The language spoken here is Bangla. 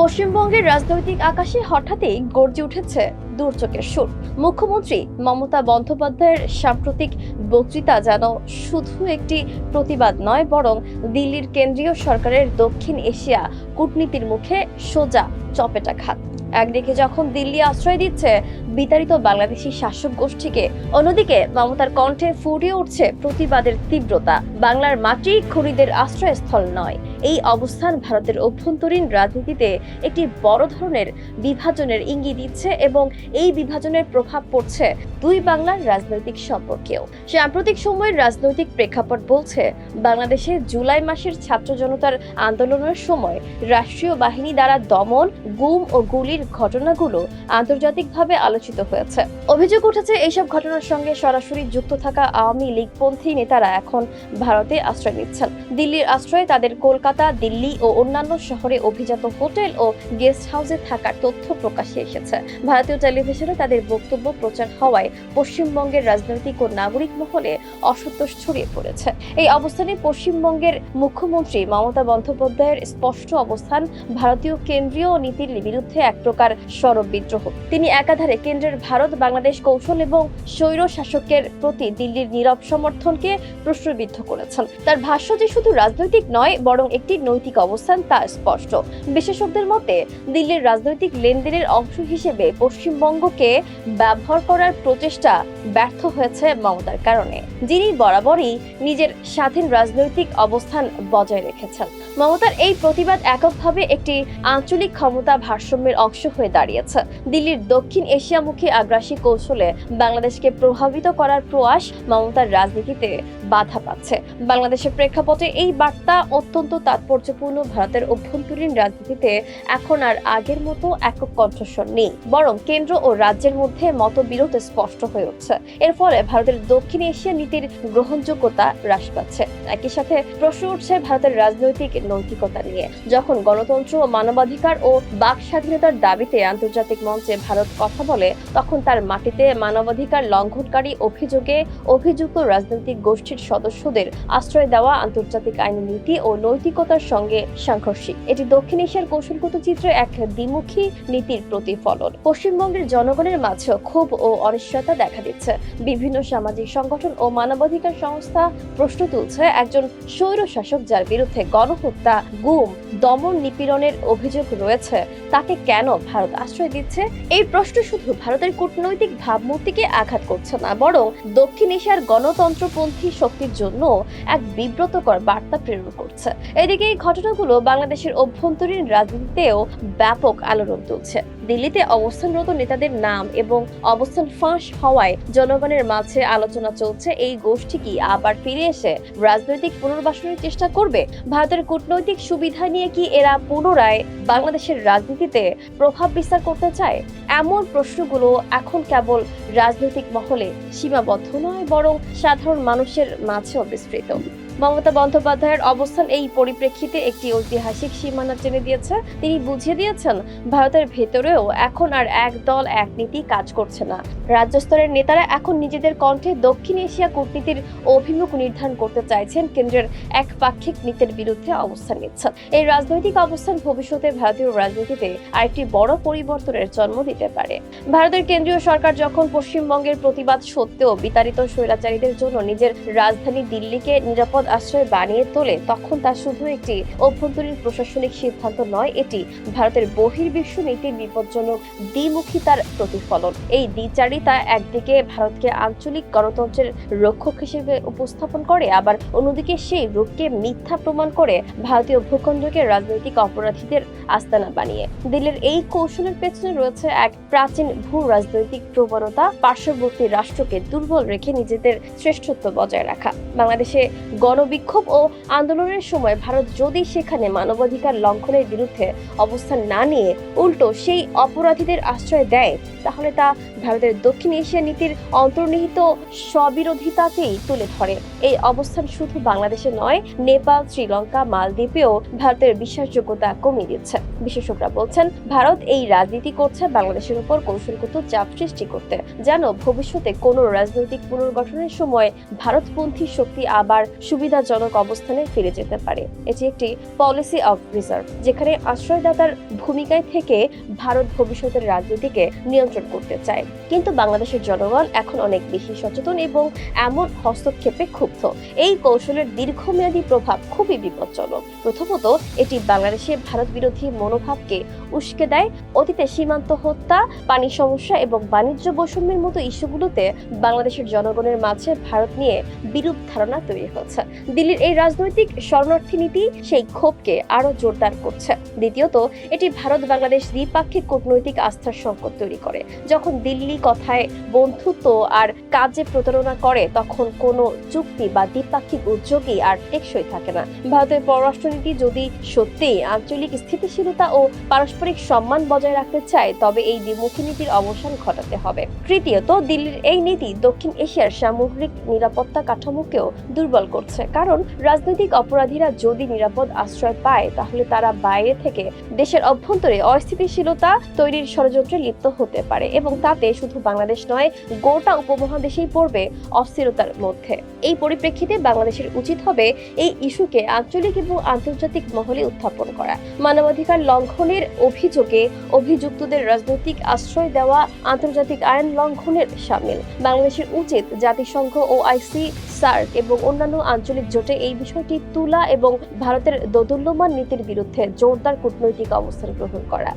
পশ্চিমবঙ্গের রাজনৈতিক আকাশে হঠাৎই গর্জে উঠেছে দুর্যোগের সুর। মুখ্যমন্ত্রী মমতা বন্দ্যোপাধ্যায়ের সাম্প্রতিক বক্তৃতা যেন শুধু একটি প্রতিবাদ নয়, বরং দিল্লির কেন্দ্রীয় সরকারের দক্ষিণ এশিয়া কূটনীতির মুখে সোজা চপেটাঘাত। একদিকে যখন দিল্লি আশ্রয় দিচ্ছে, বিতাড়িত বাংলাদেশি শাসক গোষ্ঠীকে, অন্যদিকে মমতার কণ্ঠে ফুটিয়ে উঠছে প্রতিবাদের তীব্রতা। বাংলার মাটি খুনিদের আশ্রয়স্থল নয়। এই অবস্থান ভারতের অভ্যন্তরীণ রাজনীতিতে একটি বড় ধরনের বিভাজনের ইঙ্গিত দিচ্ছে এবং এই বিভাজনের প্রভাব পড়ছে দুই বাংলার রাজনৈতিক সম্পর্কেও। সাম্প্রতিক সময়ের রাজনৈতিক প্রেক্ষাপট বলছে, বাংলাদেশে জুলাই মাসের ছাত্র জনতার আন্দোলনের সময় রাষ্ট্রীয় বাহিনী দ্বারা দমন, গুম ও গুলির ঘটনাগুলো আন্তর্জাতিকভাবে আলোচিত হয়েছে। অভিযোগ উঠেছে, এইসব ঘটনার সঙ্গে সরাসরি যুক্ত থাকা আওয়ামী লীগপন্থী নেতারা এখন ভারতে আশ্রয় নিচ্ছেন। দিল্লির আশ্রয়ে তাদের কলকাতা, দিল্লি ও অন্যান্য শহরে অভিজাত হোটেল ও গেস্ট হাউসে থাকার তথ্য প্রকাশে এসেছে। ভারতীয় টেলিভিশনে তাদের বক্তব্য প্রচার হওয়ায় পশ্চিমবঙ্গের রাজনৈতিক ও নাগরিক মহলে অসন্তোষ ছড়িয়ে পড়েছে। এই অবস্থানে পশ্চিমবঙ্গের মুখ্যমন্ত্রী মমতা বন্দ্যোপাধ্যায়ের স্পষ্ট অবস্থান ভারতীয় কেন্দ্রীয় নীতির বিরুদ্ধে এক প্রকার সরব বিদ্রোহ। তিনি একাধারে কেন্দ্রের ভারত, বাংলাদেশ কৌশল এবং স্বৈর শাসকের প্রতি দিল্লির নীরব সমর্থনকে প্রশ্নবিদ্ধ করেছেন। তার ভাষ্য যে শুধু রাজনৈতিক নয়, বরং একটি নৈতিক অবস্থান তা স্পষ্ট। বিশেষজ্ঞদের মতে, দিল্লির রাজনৈতিক লেনদেনের অংশ হিসেবে পশ্চিমবঙ্গকে ব্যবহার করার প্রচেষ্টা ব্যর্থ হয়েছে মমতার কারণে। যিনি বরাবরই নিজের স্বাধীন রাজনৈতিক অবস্থান বজায় রেখেছেন। মমতার এই প্রতিবাদ এককভাবে একটি আঞ্চলিক ক্ষমতা ভারসাম্যের অংশ হয়ে দাঁড়িয়েছে। দিল্লির দক্ষিণ এশিয়ামুখী আগ্রাসী কৌশলে বাংলাদেশকে প্রভাবিত করার প্রয়াস মমতার রাজনীতিতে বাধা পাচ্ছে। বাংলাদেশের প্রেক্ষাপটে এই বার্তা অত্যন্ত তাৎপর্যপূর্ণ। ভারতের অভ্যন্তরীণ রাজনীতিতে এখন আর আগের মতো একক কণ্ঠস্বর নেই। বরং কেন্দ্র ও রাজ্যের মধ্যে মতবিরোধ স্পষ্ট হয়ে উঠছে। এর ফলে ভারতের দক্ষিণ এশিয়া নীতির গ্রহণযোগ্যতা হ্রাস পাচ্ছে। একই সাথে প্রশ্ন উঠছে ভারতের রাজনৈতিক নৈতিকতা নিয়ে। যখন গণতন্ত্র ও মানবাধিকার ও বাক স্বাধীনতার দাবিতে আন্তর্জাতিক মঞ্চে ভারত কথা বলে, তখন তার মাটিতে মানবাধিকার লঙ্ঘনকারী অভিযোগে অভিযুক্ত রাজনৈতিক গোষ্ঠীর সদস্যদের আশ্রয় দেওয়া আন্তর্জাতিক আইন নীতি ও নৈতিকতার সঙ্গে সাংঘর্ষিক। এটি দক্ষিণ এশিয়ার কৌশলগত চিত্রে এক দ্বিমুখী নীতির প্রতিফলন। পশ্চিমবঙ্গের জনগণের মাঝেও ক্ষোভ ও অনিশ্চয়তা দেখা দিচ্ছে। বিভিন্ন সামাজিক সংগঠন ও মানবাধিকার সংস্থা প্রশ্ন তুলছে, একজন স্বৈর শাসক যার বিরুদ্ধে গণহত্যা, গুম, দমন নিপীড়নের অভিযোগ রয়েছে, তাকে কেন ভারত আশ্রয় দিচ্ছে, এই প্রশ্ন শুধু ভারতের কূটনৈতিক ভাবমূর্তিকে আঘাত করছে না, বরং দক্ষিণ এশিয়ার গণতন্ত্রপন্থী শক্তির জন্য এক বিব্রতকর বার্তা প্রেরণ করছে। এদিকে এই ঘটনাগুলো বাংলাদেশের অভ্যন্তরীণ রাজনীতিতেও ব্যাপক আলোড়ন তুলছে। দিল্লিতে অবস্থানরত নেতাদের নাম এবং অবস্থান ফাঁস হওয়ায় জনগণের মাঝে আলোচনা চলছে। এই গোষ্ঠী কি আবার ফিরে এসে রাজনৈতিক পুনর্বাসনের চেষ্টা করবে? ভারতের কূটনৈতিক সুবিধা নিয়ে কি এরা পুনরায় বাংলাদেশের রাজনীতিতে প্রভাব বিস্তার করতে চায়? এমন প্রশ্নগুলো এখন কেবল রাজনৈতিক মহলে সীমাবদ্ধ নয়, বরং সাধারণ মানুষের মাঝেও বিস্তৃত। মমতা বন্দ্যোপাধ্যায়ের অবস্থান এই পরিপ্রেক্ষিতে একটি ঐতিহাসিক সীমানা টেনে দিয়েছে। তিনি বুঝিয়ে দিয়েছেন, ভারতের ভেতরেও এখন আর এক দল, এক নীতি কাজ করছে না। রাজ্য স্তরের নেতারা এখন নিজেদের কণ্ঠে দক্ষিণ এশিয়া কূটনীতির অভিমুখ নির্ধারণ করতে চাইছেন কেন্দ্রের একপাক্ষিক নীতির বিরুদ্ধে অবস্থান নিচ্ছেন। এই রাজনৈতিক অবস্থান ভবিষ্যতে ভারতীয় রাজনীতিতে আরেকটি বড় পরিবর্তনের জন্ম দিতে পারে। ভারতের কেন্দ্রীয় সরকার যখন পশ্চিমবঙ্গের প্রতিবাদ সত্ত্বেও বিতাড়িত স্বৈরাচারীদের জন্য নিজের রাজধানী দিল্লিকে নিরাপদ আশ্রয় বানিয়ে তোলে, তখন তা শুধু একটি অভ্যন্তরীণ প্রশাসনিক সিদ্ধান্ত নয়, এটি ভারতের বহির্বিশ্ব নীতির বিপজ্জনক দ্বিমুখিতার প্রতিফলন। এই দ্বিচারিতা একদিকে ভারতকে আঞ্চলিক গণতন্ত্রের রক্ষক হিসেবে উপস্থাপন করে, আবার অন্যদিকে সেই রূপকে মিথ্যা প্রমাণ করে ভারতীয় ভূখণ্ডকে রাজনৈতিক অপরাধীদের আস্তানা বানিয়ে। দিল্লির এই কৌশলের পেছনে রয়েছে এক প্রাচীন ভূ রাজনৈতিক প্রবণতা, পার্শ্ববর্তী রাষ্ট্রকে দুর্বল রেখে নিজেদের শ্রেষ্ঠত্ব বজায় রাখা। বাংলাদেশে গণবিক্ষোভ ও আন্দোলনের সময় ভারত যদি সেখানে মানবাধিকার লঙ্ঘনের বিরুদ্ধে অবস্থান না নিয়ে উল্টো সেই অপরাধীদের আশ্রয় দেয়, তাহলে তা ভারতের দক্ষিণ এশিয়া নীতির অন্তর্নিহিত স্ববিরোধিতাকেই তুলে ধরে। এই অবস্থান শুধু বাংলাদেশে নয়, নেপাল, শ্রীলঙ্কা, মালদ্বীপেও ভারতের বিশ্বাসযোগ্যতা কমিয়ে দিচ্ছে। বিশেষজ্ঞরা বলছেন, ভারত এই রাজনীতি করছে বাংলাদেশের উপর কৌশলগত চাপ সৃষ্টি করতে। যেন ভবিষ্যতে কোনো রাজনৈতিক পুনর্গঠনের সময় ভারতপন্থী শক্তি আবার সুবিধা সুবিধাজনক অবস্থানে ফিরে যেতে পারে। এটি একটি পলিসি অফ রিজার্ভ যেখানে আশ্রয়দাতার ভূমিকায় থেকে ভারত ভবিষ্যতের রাজনীতিকে নিয়ন্ত্রণ করতে চায়। কিন্তু বাংলাদেশের জনগণ এখন অনেক বেশি সচেতন এবং এমন হস্তক্ষেপে ক্ষুব্ধ। এই কৌশলের দীর্ঘমেয়াদী প্রভাব খুবই বিপজ্জনক। প্রথমত, এটি বাংলাদেশে ভারত বিরোধী মনোভাবকে উস্কে দেয়। অতীতে সীমান্ত হত্যা, পানি সমস্যা এবং বাণিজ্য বৈষম্যের মতো ইস্যুগুলোতে বাংলাদেশের জনগণের মাঝে ভারত নিয়ে বিরূপ ধারণা তৈরি হচ্ছে দিল্লির এই রাজনৈতিক শরণার্থী নীতি সেই ক্ষোভকে আরও জোরদার করছে। দ্বিতীয়ত, এটি ভারত বাংলাদেশ দ্বিপাক্ষিক কূটনৈতিক আস্থার সংকট তৈরি করে। যখন দিল্লি কথায় বন্ধুত্ব আর কাজে প্রতারণা করে, তখন কোনো চুক্তি বা দ্বিপাক্ষিক উদ্যোগই আর টেকসই থাকে না। ভারতের পররাষ্ট্রনীতি যদি সত্যিই আঞ্চলিক স্থিতিশীলতা ও পারস্পরিক সম্মান বজায় রাখতে চায়, তবে এই দ্বিমুখী নীতির অবসান ঘটাতে হবে। তৃতীয়ত, দিল্লির এই নীতি দক্ষিণ এশিয়ার সামগ্রিক নিরাপত্তা কাঠামোকেও দুর্বল করছে। কারণ রাজনৈতিক অপরাধীরা যদি নিরাপদ আশ্রয় পায়, তাহলে তারা বাইরে থেকে দেশের অভ্যন্তরে অস্থিতিশীলতা তৈরির ষড়যন্ত্রে লিপ্ত হতে পারে এবং তাতে শুধু বাংলাদেশ নয়, গোটা উপমহাদেশেই পড়বে অস্থিরতার মধ্যে। এই পরিপ্রেক্ষিতে বাংলাদেশের উচিত হবে এই ইস্যুকে আঞ্চলিক এবং আন্তর্জাতিক মহলে উত্থাপন করা। মানবাধিকার লঙ্ঘনের অভিযোগে অভিযুক্তদের রাজনৈতিক আশ্রয় দেওয়া, আন্তর্জাতিক আইন লঙ্ঘনের সামিল। বাংলাদেশের উচিত জাতিসংঘ ও আইসি সার্ক এবং অন্যান্য আঞ্চলিক জোটে এই বিষয়টি তুলা এবং ভারতের দোদুল্যমান নীতির বিরুদ্ধে জোরদার কূটনৈতিক অবস্থান গ্রহণ করা।